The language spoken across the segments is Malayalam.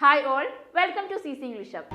Hi all welcome to C C English app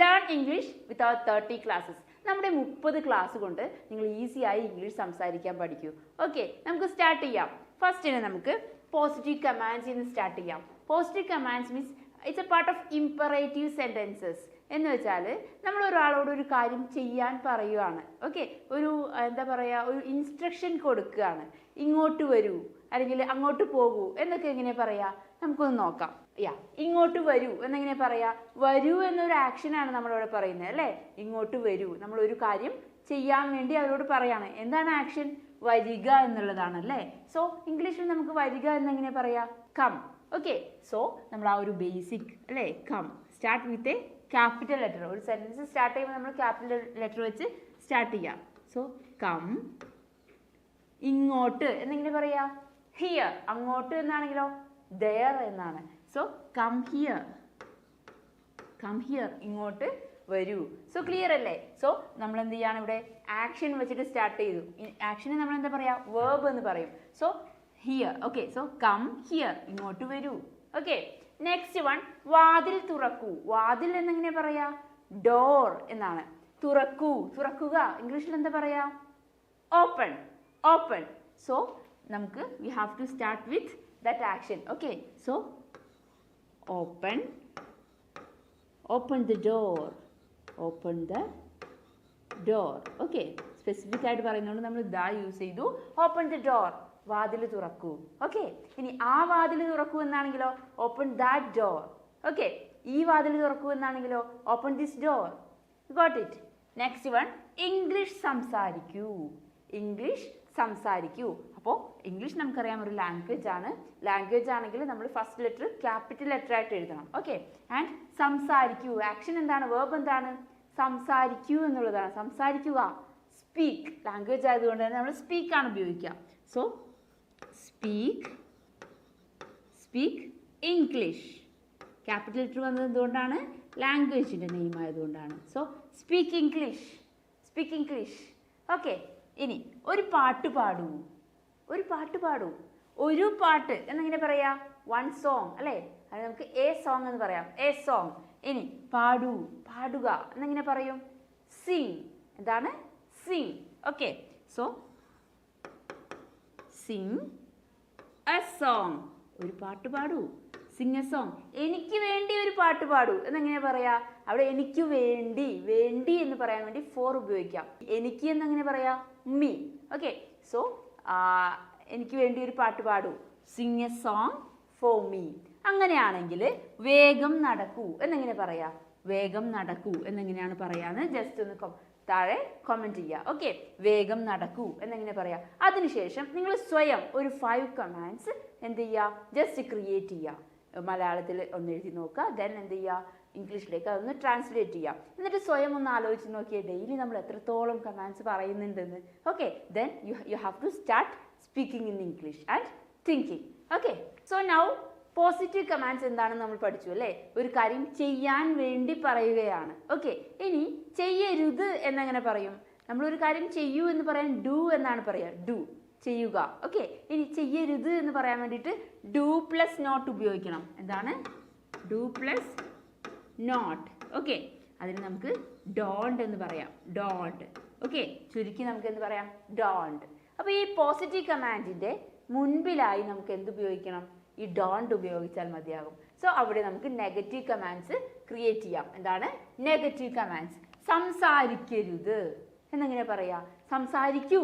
learn English without thirty classes നമ്മുടെ മുപ്പത് ക്ലാസ് കൊണ്ട് നിങ്ങൾ ഈസി ആയി ഇംഗ്ലീഷ് സംസാരിക്കാൻ പഠിക്കൂ. ഓക്കെ നമുക്ക് സ്റ്റാർട്ട് ചെയ്യാം. ഫസ്റ്റിന് നമുക്ക് പോസിറ്റീവ് കമാൻഡ്സ് ഇന്ന് സ്റ്റാർട്ട് ചെയ്യാം. Positive commands means it's a part of imperative sentences എന്ന് വെച്ചാൽ നമ്മൾ ഒരാളോട് ഒരു കാര്യം ചെയ്യാൻ പറയുകയാണ് ഓക്കെ ഒരു എന്താ പറയുക ഒരു ഇൻസ്ട്രക്ഷൻ കൊടുക്കുകയാണ്. ഇങ്ങോട്ട് വരൂ അല്ലെങ്കിൽ അങ്ങോട്ട് പോകൂ എന്നൊക്കെ എങ്ങനെ പറയാ? നമുക്കൊന്ന് നോക്കാം. യാ ഇങ്ങോട്ട് വരൂ എന്നെങ്ങനെ പറയാ? വരൂ എന്നൊരു ആക്ഷനാണ് നമ്മളിവിടെ പറയുന്നത് അല്ലേ? ഇങ്ങോട്ട് വരൂ. നമ്മളൊരു കാര്യം ചെയ്യാൻ വേണ്ടി അവരോട് പറയാണ്. എന്താണ് ആക്ഷൻ വരിക എന്നുള്ളതാണ് അല്ലേ? സോ ഇംഗ്ലീഷിൽ നമുക്ക് വരിക എന്നെങ്ങനെ പറയാ? കം ഓക്കെ സോ നമ്മൾ ആ ഒരു ബേസിക് അല്ലേ? Come start with a capital letter ഒരു സെന്റൻസ് സ്റ്റാർട്ട് ചെയ്യുമ്പോൾ നമ്മൾ ക്യാപിറ്റൽ ലെറ്റർ വെച്ച് സ്റ്റാർട്ട് ചെയ്യാം. സോ കം ഇങ്ങോട്ട് എന്നെങ്ങനെ പറയാ. ഹിയർ അങ്ങോട്ട് എന്നാണെങ്കിലോ? ദയർ എന്നാണ്. So come here come here ഇങ്ങോട്ട് വരൂ. സോ ക്ലിയർ അല്ലേ? സോ നമ്മൾ എന്ത് ചെയ്യാണ് ഇവിടെ? ആക്ഷൻ വെച്ചിട്ട് സ്റ്റാർട്ട് ചെയ്തു. ആക്ഷനെ നമ്മൾ എന്താ പറയാ? വേർബ് എന്ന് പറയും. So here okay so come here ഇങ്ങോട്ട് വരൂ. ഓക്കെ നെക്സ്റ്റ് വൺ വാതിൽ തുറക്കൂ. വാതിൽ എന്നെങ്ങനെ പറയാ? ഡോർ എന്നാണ്. തുറക്കൂ. തുറക്കുക. ഇംഗ്ലീഷിൽ എന്താ പറയാ? ഓപ്പൺ ഓപ്പൺ സോ നമുക്ക് we have to start with that action okay so open open the door open the door okay specific ആയിട്ട് പറയുന്നതുകൊണ്ട് നമ്മൾ ദാ യൂസ് ചെയ്തു. ഓപ്പൺ ദ ഡോർ വാതിൽ തുറക്കൂ. ഓക്കെ ഇനി ആ വാതിൽ തുറക്കൂ എന്നാണെങ്കിലോ ഓപ്പൺ ദാറ്റ് ഡോർ ഓക്കെ ഈ വാതിൽ തുറക്കൂ എന്നാണെങ്കിലോ open this door got it next one English സംസാരിക്കൂ. English സംസാരിക്കൂ. അപ്പോൾ ഇംഗ്ലീഷ് നമുക്കറിയാം ഒരു ലാംഗ്വേജ് ആണ്. ലാംഗ്വേജ് ആണെങ്കിൽ നമ്മൾ ഫസ്റ്റ് ലെറ്റർ ക്യാപിറ്റൽ ലെറ്റർ ആയിട്ട് എഴുതണം. ഓക്കെ ആൻഡ് സംസാരിക്കൂ. ആക്ഷൻ എന്താണ്? വേർബ് എന്താണ്? സംസാരിക്കൂ എന്നുള്ളതാണ്. സംസാരിക്കുക. സ്പീക്ക് ലാംഗ്വേജ് ആയതുകൊണ്ട് തന്നെ നമ്മൾ സ്പീക്ക് ആണ് ഉപയോഗിക്കുക. So speak speak English capital letter വന്നത് എന്തുകൊണ്ടാണ്? ലാംഗ്വേജിന്റെ നെയിം ആയതുകൊണ്ടാണ്. So speak English speak English okay ഇനി ഒരു പാട്ട് പാടൂ. ഒരു പാട്ട് പാടൂ. ഒരു പാട്ട് എന്നെങ്ങനെ പറയാ? വൺ സോങ് അല്ലേ? അത് നമുക്ക് എ സോങ് എന്ന് പറയാം. എ സോങ് ഇനി പാടൂ പാടുക എന്നെങ്ങനെ പറയും? സിങ് എന്താണ്? Sing okay so sing a song ഒരു പാട്ട് പാടൂ. സിംഗ് എ സോങ് എനിക്ക് വേണ്ടി ഒരു പാട്ട് പാടൂ. എന്നെങ്ങനെ പറയാ? അവിടെ എനിക്ക് വേണ്ടി വേണ്ടി എന്ന് പറയാൻ വേണ്ടി ഫോർ ഉപയോഗിക്കാം. എനിക്ക് എന്നെങ്ങനെ പറയാ? മീ ഓക്കെ സോ എനിക്ക് വേണ്ടി ഒരു പാട്ട് പാടൂ. Sing a song for me അങ്ങനെയാണെങ്കിൽ വേഗം നടക്കൂ. എന്നെങ്ങനെ പറയാ? വേഗം നടക്കൂ. എന്നെങ്ങനെയാണ് പറയാന്ന് ജസ്റ്റ് ഒന്ന് താഴെ കമന്റ് ചെയ്യുക ഓക്കെ വേഗം നടക്കൂ. എന്നെങ്ങനെ പറയാം? അതിനുശേഷം നിങ്ങൾ സ്വയം ഒരു ഫൈവ് കമാൻഡ്സ് എന്ത് ചെയ്യുക ജസ്റ്റ് ക്രിയേറ്റ് ചെയ്യുക മലയാളത്തിൽ ഒന്ന് എഴുതി നോക്കുക ദെൻ എന്ത് ചെയ്യുക ഇംഗ്ലീഷിലേക്ക് അതൊന്ന് ട്രാൻസ്ലേറ്റ് ചെയ്യാം. എന്നിട്ട് സ്വയം ഒന്ന് ആലോചിച്ച് നോക്കിയാൽ ഡെയിലി നമ്മൾ എത്രത്തോളം commands പറയുന്നുണ്ടെന്ന്. Okay then you you have to start speaking in English and thinking okay so now positive commands എന്താണെന്ന് നമ്മൾ പഠിച്ചു അല്ലേ? ഒരു കാര്യം ചെയ്യാൻ വേണ്ടി പറയുകയാണ്. ഓക്കെ ഇനി ചെയ്യരുത് എന്നെങ്ങനെ പറയും. നമ്മൾ ഒരു കാര്യം ചെയ്യൂ എന്ന് പറയാൻ ഡു എന്നാണ് പറയുക ഡു ചെയ്യുക. ഓക്കെ ഇനി ചെയ്യരുത് എന്ന് പറയാൻ വേണ്ടിയിട്ട് ഡു പ്ലസ് നോട്ട് ഉപയോഗിക്കണം. എന്താണ്? ഡു പ്ലസ് നോട്ട് ഓക്കെ അതിന് നമുക്ക് ഡോണ്ട് എന്ന് പറയാം. ഡോണ്ട് ഓക്കെ ചുരുക്കി നമുക്ക് എന്ത് പറയാം? ഡോണ്ട് അപ്പോൾ ഈ പോസിറ്റീവ് കമാൻഡിന്റെ മുൻപിലായി നമുക്ക് എന്ത് ഉപയോഗിക്കണം? ഈ ഡോണ്ട് ഉപയോഗിച്ചാൽ മതിയാകും. സോ അവിടെ നമുക്ക് നെഗറ്റീവ് കമാൻഡ്സ് ക്രിയേറ്റ് ചെയ്യാം. എന്താണ്? നെഗറ്റീവ് കമാൻഡ്സ് സംസാരിക്കരുത്. എന്നെങ്ങനെ പറയാ? സംസാരിക്കൂ.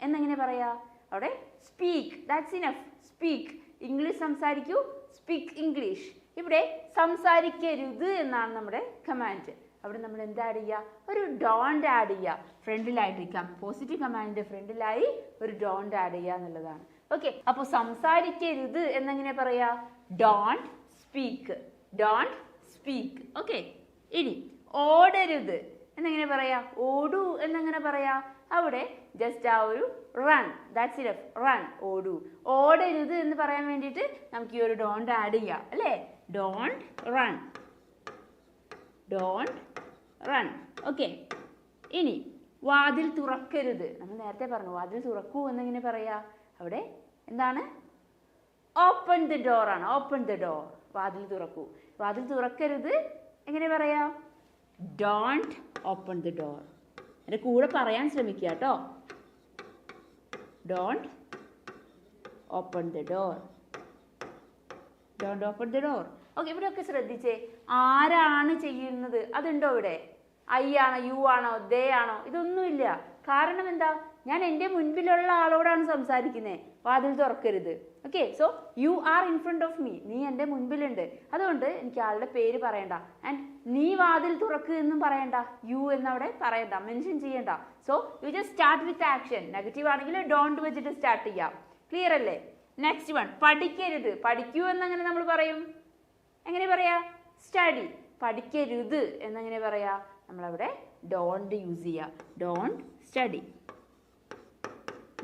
എന്നെങ്ങനെ പറയാ? അവിടെ speak that's enough speak English സംസാരിക്കൂ. Speak English ഇവിടെ സംസാരിക്കരുത് എന്നാണ് നമ്മുടെ കമാൻഡ് അവിടെ നമ്മൾ എന്താ ആഡ് ചെയ്യുക ഒരു ഡോണ്ട് ആഡ് ചെയ്യുക ഫ്രണ്ടിലായിട്ടിരിക്കാം പോസിറ്റീവ് കമാൻഡിന്റെ ഫ്രണ്ടിലായി ഒരു ഡോണ്ട് ആഡ് ചെയ്യുക എന്നുള്ളതാണ് ഓക്കെ അപ്പോൾ സംസാരിക്കരുത് എന്നെങ്ങനെ പറയാ? Don't speak don't speak okay ഇനി ഓടരുത് എന്നെങ്ങനെ പറയാ? ഓടൂ എന്നെങ്ങനെ പറയാ? അവിടെ ജസ്റ്റ് ആ ഒരു റൺ ദാറ്റ്സ് റൺ ഓടൂ. ഓടരുത് എന്ന് പറയാൻ വേണ്ടിയിട്ട് നമുക്ക് ഈ ഒരു ഡോണ്ട് ആഡ് ചെയ്യാം. അല്ലേ? Don't run don't run okay ഇനി വാതിൽ തുറക്കരുത്. നമ്മൾ നേരത്തെ പറഞ്ഞു വാതിൽ തുറക്കൂ എന്നെങ്ങനെ പറയാ? അവിടെ എന്താണ്? ഓപ്പൺ ദി ഡോർ ആണ്. ഓപ്പൺ ദി ഡോർ വാതിൽ തുറക്കൂ. വാതിൽ തുറക്കരുത്. എങ്ങനെ പറയാം? ഡോണ്ട് ഓപ്പൺ ദി ഡോർ എന്റെ കൂടെ പറയാൻ ശ്രമിക്കുക കേട്ടോ. Don't open the door don't open the door okay ഇവിടെയൊക്കെ ശ്രദ്ധിച്ചേ. ആരാണ് ചെയ്യുന്നത്? അതുണ്ടോ ഇവിടെ? ഐ ആണോ യു ആണോ ദേ ആണോ? ഇതൊന്നുമില്ല. കാരണം എന്താ? ഞാൻ എന്റെ മുൻപിലുള്ള ആളോടാണ് സംസാരിക്കുന്നത് വാതിൽ തുറക്കരുത്. Okay so you are in front of me നീ എന്റെ മുൻപിലുണ്ട്. അതുകൊണ്ട് എനിക്ക് ആളുടെ പേര് പറയണ്ട. ആൻഡ് നീ വാതിൽ തുറക്കുക എന്നും പറയണ്ട. യു എന്നവിടെ പറയണ്ട. മെൻഷൻ ചെയ്യണ്ട. So you just start with action negative ആണെങ്കിൽ ഡോണ്ട് വെച്ചിട്ട് സ്റ്റാർട്ട് ചെയ്യാം. ക്ലിയർ അല്ലേ? നെക്സ്റ്റ് വൺ പഠിക്കരുത്. പഠിക്കൂ എന്നങ്ങനെ നമ്മൾ പറയും? എങ്ങനെ പറയാ? സ്റ്റഡി പഠിക്കരുത് എന്നെങ്ങനെ പറയാ? നമ്മളവിടെ ഡോണ്ട് യൂസ് ചെയ്യുക don't study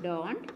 don't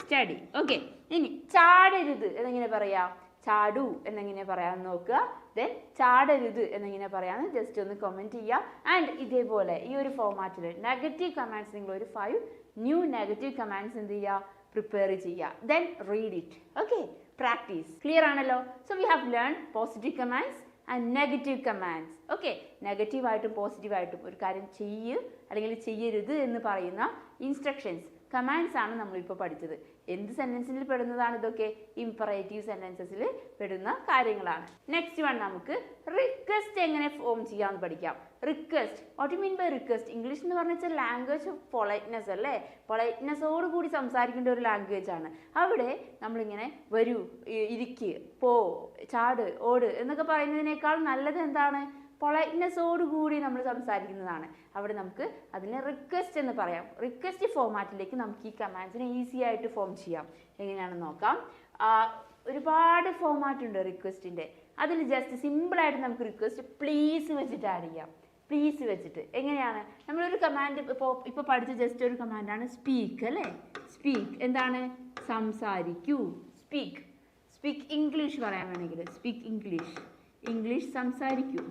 study okay ഇനി ചാടരുത് എന്നെങ്ങനെ പറയാ? ചാടു എന്നെങ്ങനെ പറയാമെന്ന് നോക്കുക. ദെൻ ചാടരുത് എന്നെങ്ങനെ പറയാന്ന് ജസ്റ്റ് ഒന്ന് കമന്റ് ചെയ്യുക. ആൻഡ് ഇതേപോലെ ഈ ഒരു ഫോമാറ്റിൽ നെഗറ്റീവ് കമാൻഡ്സ് നിങ്ങൾ ഒരു ഫൈവ് ന്യൂ നെഗറ്റീവ് കമാൻഡ്സ് എന്ത് ചെയ്യുക? പ്രിപ്പയർ ചെയ്യുക. Then read it okay practice clear ആണല്ലോ? So we have learn positive commands and negative commands okay നെഗറ്റീവായിട്ടും പോസിറ്റീവായിട്ടും ഒരു കാര്യം ചെയ്യ് അല്ലെങ്കിൽ ചെയ്യരുത് എന്ന് പറയുന്ന ഇൻസ്ട്രക്ഷൻസ് കമാൻഡ്സ് ആണ് നമ്മളിപ്പോൾ പഠിച്ചത്. എന്ത് സെന്റൻസിൽ പെടുന്നതാണ് ഇതൊക്കെ? ഇമ്പറേറ്റീവ് സെന്റൻസസിൽ പെടുന്ന കാര്യങ്ങളാണ്. നെക്സ്റ്റ് വൺ നമുക്ക് റിക്വസ്റ്റ് എങ്ങനെ ഫോം ചെയ്യാമെന്ന് പഠിക്കാം. Request what you mean by request English എന്ന് പറഞ്ഞാൽ ലാംഗ്വേജ് ഓഫ് പൊളൈറ്റ്നെസ് അല്ലേ? പൊളൈറ്റ്നെസ്സോട് കൂടി സംസാരിക്കേണ്ട ഒരു ലാംഗ്വേജ് ആണ്. അവിടെ നമ്മളിങ്ങനെ വരൂ ഇരിക്കുക ഇരിക്ക് പോ ചാട് ഓട് എന്നൊക്കെ പറയുന്നതിനേക്കാൾ നല്ലത് എന്താണ്? പൊളൈറ്റ്നെസ്സോട് കൂടി നമ്മൾ സംസാരിക്കുന്നതാണ്. അവിടെ നമുക്ക് അതിനെ റിക്വസ്റ്റ് എന്ന് പറയാം. റിക്വസ്റ്റ് ഫോമാറ്റിലേക്ക് നമുക്ക് ഈ കമാൻഡ്സിനെ ഈസി ആയിട്ട് ഫോം ചെയ്യാം. എങ്ങനെയാണെന്ന് നോക്കാം. ഒരുപാട് ഫോമാറ്റ് ഉണ്ട് റിക്വസ്റ്റിന്റെ അതിൽ ജസ്റ്റ് സിമ്പിളായിട്ട് നമുക്ക് റിക്വസ്റ്റ് പ്ലീസ് വെച്ചിട്ട് ആഡ് ചെയ്യാം. പ്ലീസ് വെച്ചിട്ട്. എങ്ങനെയാണ്? നമ്മളൊരു കമാൻഡ് ഇപ്പോൾ ഇപ്പോൾ പഠിച്ച ജസ്റ്റ് ഒരു കമാൻഡാണ് സ്പീക്ക് അല്ലേ? സ്പീക്ക് എന്താണ്? സംസാരിക്കൂ. സ്പീക്ക് സ്പീക്ക് ഇംഗ്ലീഷ് പറയാൻ വേണമെങ്കിൽ. Speak English English സംസാരിക്കൂ.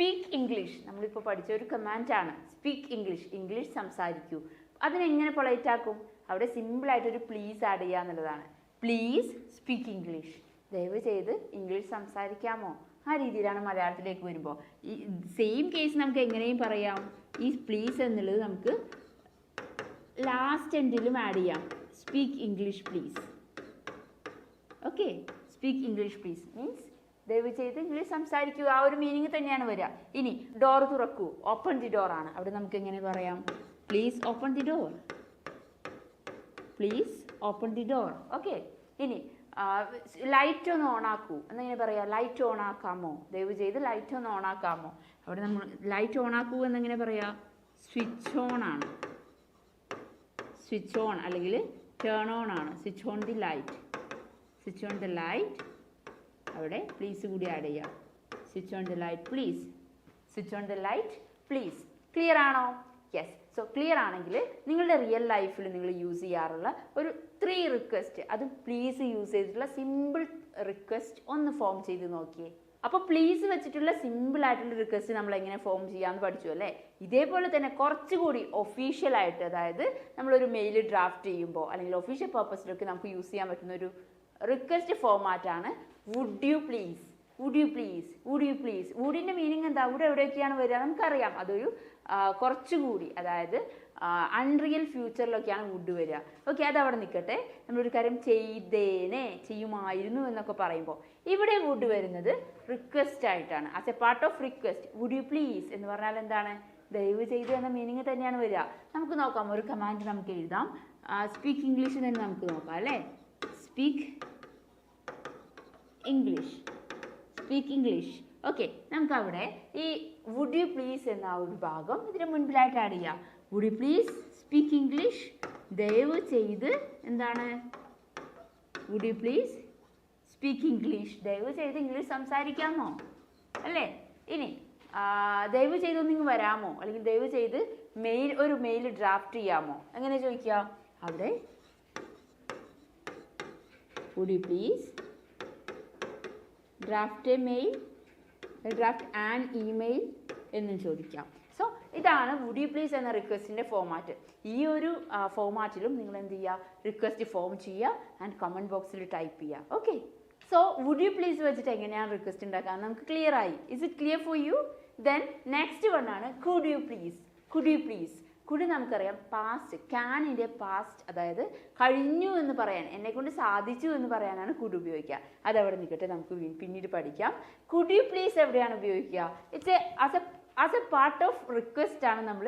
Speak English. നമ്മളിപ്പോൾ പഠിച്ച ഒരു കമാൻഡ് കമാൻഡാണ് സ്പീക്ക് ഇംഗ്ലീഷ്. ഇംഗ്ലീഷ് സംസാരിക്കൂ. അതിനെങ്ങനെ പൊളൈറ്റ് ആക്കും? അവിടെ സിമ്പിളായിട്ടൊരു പ്ലീസ് ആഡ് ചെയ്യുക എന്നുള്ളതാണ്. പ്ലീസ് സ്പീക്ക് ഇംഗ്ലീഷ് ദയവ് ചെയ്ത് ഇംഗ്ലീഷ് സംസാരിക്കാമോ? ആ രീതിയിലാണ് മലയാളത്തിലേക്ക് വരുമ്പോൾ ഈ സെയിം കേസ് നമുക്ക് എങ്ങനെയും പറയാം. ഈ പ്ലീസ് എന്നുള്ളത് നമുക്ക് ലാസ്റ്റ് എൻഡിലും ആഡ് ചെയ്യാം. Speak English please okay speak English please means ദയവ് ചെയ്ത് ഇംഗ്ലീഷ് സംസാരിക്കുക ആ ഒരു മീനിങ് തന്നെയാണ് വരിക. ഇനി ഡോർ തുറക്കൂ. ഓപ്പൺ ദി ഡോർ ആണ്. അവിടെ നമുക്ക് എങ്ങനെ പറയാം? Please open the door please open the door okay ഇനി ലൈറ്റ് ഒന്ന് ഓണാക്കൂ എന്നെങ്ങനെ പറയാം? ലൈറ്റ് ഓൺ ആക്കാമോ? ദയവ് ചെയ്ത് ലൈറ്റ് ഒന്ന് ഓണാക്കാമോ അവിടെ നമ്മൾ ലൈറ്റ് ഓണാക്കൂ എന്നെങ്ങനെ പറയാം? സ്വിച്ച് ഓൺ ആണ്. സ്വിച്ച് ഓൺ അല്ലെങ്കിൽ ടേൺ ഓൺ ആണ്. Switch on the light switch on the light അവിടെ പ്ലീസ് കൂടി ആഡ് ചെയ്യാം. Switch on the light please switch on the light please clear ആണോ? യെസ് സോ ക്ലിയർ ആണെങ്കിൽ നിങ്ങളുടെ റിയൽ ലൈഫിൽ നിങ്ങൾ യൂസ് ചെയ്യാറുള്ള ഒരു ത്രീ റിക്വസ്റ്റ് അത് പ്ലീസ് യൂസ് ചെയ്തിട്ടുള്ള സിമ്പിൾ റിക്വസ്റ്റ് ഒന്ന് ഫോം ചെയ്ത് നോക്കിയേ. അപ്പോൾ പ്ലീസ് വെച്ചിട്ടുള്ള സിമ്പിൾ ആയിട്ടുള്ള റിക്വസ്റ്റ് നമ്മൾ എങ്ങനെ ഫോം ചെയ്യാമെന്ന് പഠിച്ചു അല്ലേ? ഇതേപോലെ തന്നെ കുറച്ചുകൂടി ഒഫീഷ്യൽ ആയിട്ട് അതായത് നമ്മളൊരു മെയിൽ ഡ്രാഫ്റ്റ് ചെയ്യുമ്പോൾ അല്ലെങ്കിൽ ഒഫീഷ്യൽ പർപ്പസിലൊക്കെ നമുക്ക് യൂസ് ചെയ്യാൻ പറ്റുന്ന ഒരു request ഫോമാറ്റാണ് would you please would you please would you please വുഡിന്റെ meaning എന്താ? വുഡ് എവിടെയൊക്കെയാണ് വരിക? നമുക്കറിയാം. അതൊരു കുറച്ചുകൂടി അതായത് അൺറിയൽ ഫ്യൂച്ചറിലൊക്കെയാണ് വുഡ് വരിക. ഓക്കെ അത് അവിടെ നിൽക്കട്ടെ. നമ്മളൊരു കാര്യം ചെയ്തേനെ ചെയ്യുമായിരുന്നു എന്നൊക്കെ പറയുമ്പോൾ ഇവിടെ വുഡ് വരുന്നത് റിക്വസ്റ്റ് ആയിട്ടാണ്. As a part of request would you please എന്ന് പറഞ്ഞാൽ എന്താണ്? ദയവ് ചെയ്തു എന്ന മീനിങ് തന്നെയാണ് വരിക. നമുക്ക് നോക്കാം. ഒരു കമാൻഡ് നമുക്ക് എഴുതാം. സ്പീക്ക് ഇംഗ്ലീഷ് തന്നെ നമുക്ക് നോക്കാം അല്ലേ? Speak English speak English okay നമുക്കവിടെ ഈ വുഡ് യു പ്ലീസ് എന്ന ഒരു ഭാഗം ഇതിന് മുൻപിലായിട്ട് ആഡ് ചെയ്യാം. Would you please speak English ദയവ് ചെയ്ത് എന്താണ്? Would you please speak English ദയവ് ചെയ്ത് ഇംഗ്ലീഷ് സംസാരിക്കാമോ? അല്ലേ? ഇനി ദയവ് ചെയ്ത് ഒന്നിങ്ങ് വരാമോ? അല്ലെങ്കിൽ ദയവ് ചെയ്ത് മെയിൽ ഒരു മെയിൽ ഡ്രാഫ്റ്റ് ചെയ്യാമോ? എങ്ങനെ ചോദിക്കുക? അവിടെ. Would you please draft a mail draft an email എന്നും ചോദിക്കാം. സോ ഇതാണ് വുഡ് യു പ്ലീസ് എന്ന റിക്വസ്റ്റിന്റെ ഫോമാറ്റ് ഈ ഒരു ഫോമാറ്റിലും നിങ്ങൾ എന്ത് ചെയ്യുക? റിക്വസ്റ്റ് ഫോം ചെയ്യുക ആൻഡ് കമന്റ് ബോക്സിൽ ടൈപ്പ് ചെയ്യുക. Okay so would you please വെച്ചിട്ട് എങ്ങനെയാണ് റിക്വസ്റ്റ് ഉണ്ടാക്കുക? നമുക്ക് ക്ലിയർ ആയി. Is it clear for you then next one ആണ് could you please could you please could നമുക്കറിയാം പാസ്റ്റ് ക്യാനിന്റെ പാസ്റ്റ് അതായത് കഴിഞ്ഞു എന്ന് പറയാൻ എന്നെ കൊണ്ട് സാധിച്ചു എന്ന് പറയാനാണ് കുഡ് ഉപയോഗിക്കുക. അതവിടെ നിൽക്കട്ടെ നമുക്ക് പിന്നീട് പഠിക്കാം. യു പ്ലീസ് എവിടെയാണ് ഉപയോഗിക്കുക? It's a as a as a part of request ആണ് നമ്മൾ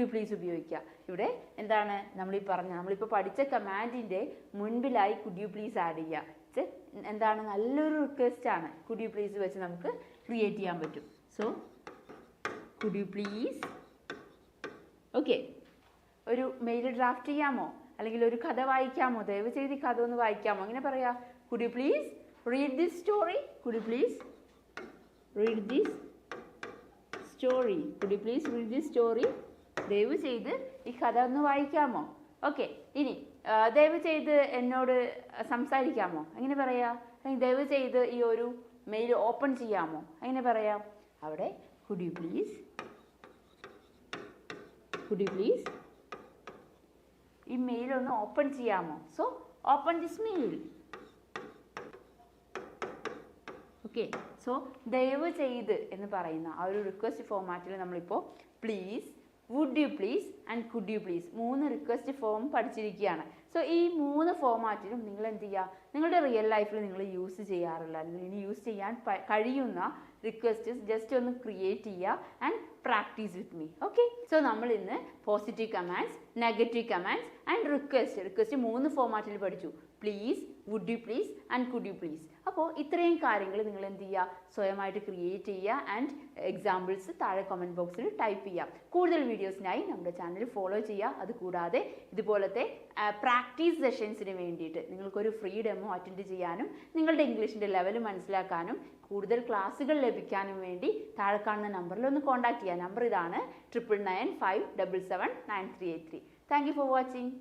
യു പ്ലീസ് ഉപയോഗിക്കുക. ഇവിടെ എന്താണ് നമ്മൾ ഈ പറഞ്ഞ നമ്മളിപ്പോൾ പഠിച്ച കമാൻഡിന്റെ മുൻപിലായി യു പ്ലീസ് ആഡ് ചെയ്യുക. ഇറ്റ്സ് എന്താണ് നല്ലൊരു റിക്വസ്റ്റ് ആണ്. യു പ്ലീസ് വെച്ച് നമുക്ക് ക്രിയേറ്റ് ചെയ്യാൻ പറ്റും. സോ യു പ്ലീസ് ഓക്കെ ഒരു മെയിൽ ഡ്രാഫ്റ്റ് ചെയ്യാമോ? അല്ലെങ്കിൽ ഒരു കഥ വായിക്കാമോ? ദയവ് ചെയ്ത് ഈ കഥ ഒന്ന് വായിക്കാമോ? അങ്ങനെ പറയാ. Could you please read this story could you please read this story could you please read this story ദയവ് ചെയ്ത് ഈ കഥ ഒന്ന് വായിക്കാമോ? ഓക്കെ ഇനി ദയവ് ചെയ്ത് എന്നോട് സംസാരിക്കാമോ? അങ്ങനെ പറയാ? അല്ലെങ്കിൽ ദയവ് ചെയ്ത് ഈ ഒരു മെയിൽ ഓപ്പൺ ചെയ്യാമോ? അങ്ങനെ പറയാം? അവിടെ could you please could please ഈ മെയിൽ ഒന്ന് ഓപ്പൺ ചെയ്യാമോ? So open this mail okay so ദയവ് ചെയ്ത് എന്ന് പറയുന്ന ആ ഒരു റിക്വസ്റ്റ് ഫോമാറ്റിൽ നമ്മളിപ്പോൾ please would you please and could you please മൂന്ന് റിക്വസ്റ്റ് ഫോം പഠിച്ചിരിക്കുകയാണ്. സോ ഈ മൂന്ന് ഫോമാറ്റിലും നിങ്ങൾ എന്ത് ചെയ്യുക? നിങ്ങളുടെ റിയൽ ലൈഫിൽ നിങ്ങൾ യൂസ് ചെയ്യാറില്ല. അല്ലെങ്കിൽ ഇനി യൂസ് ചെയ്യാൻ കഴിയുന്ന റിക്വസ്റ്റ് ജസ്റ്റ് ഒന്ന് ക്രിയേറ്റ് ചെയ്യുക and practice with me okay so നമ്മൾ ഇന്ന് positive commands negative commands and request request മൂന്ന് ഫോമാറ്റിൽ പഠിച്ചു. Please would you please and could you please അപ്പോൾ ഇത്രയും കാര്യങ്ങൾ നിങ്ങൾ എന്ത് ചെയ്യുക സ്വയമായിട്ട് ക്രിയേറ്റ് ചെയ്യുക ആൻഡ് എക്സാമ്പിൾസ് താഴെ കമന്റ് ബോക്സിൽ ടൈപ്പ് ചെയ്യാം. കൂടുതൽ വീഡിയോസിനായി നമ്മുടെ ചാനൽ ഫോളോ ചെയ്യുക അതുകൂടാതെ ഇതുപോലത്തെ പ്രാക്ടീസ് സെഷൻസിന് വേണ്ടിയിട്ട് നിങ്ങൾക്കൊരു ഫ്രീ ഡെമോ അറ്റൻഡ് ചെയ്യാനും നിങ്ങളുടെ ഇംഗ്ലീഷിന്റെ ലെവൽ മനസ്സിലാക്കാനും കൂടുതൽ ക്ലാസ്സുകൾ ലഭിക്കാനും വേണ്ടി താഴെ കാണുന്ന നമ്പറിൽ ഒന്ന് കോൺടാക്ട് ചെയ്യുക നമ്പർ ഇതാണ് triple nine five double seven nine three eight three thank you for watching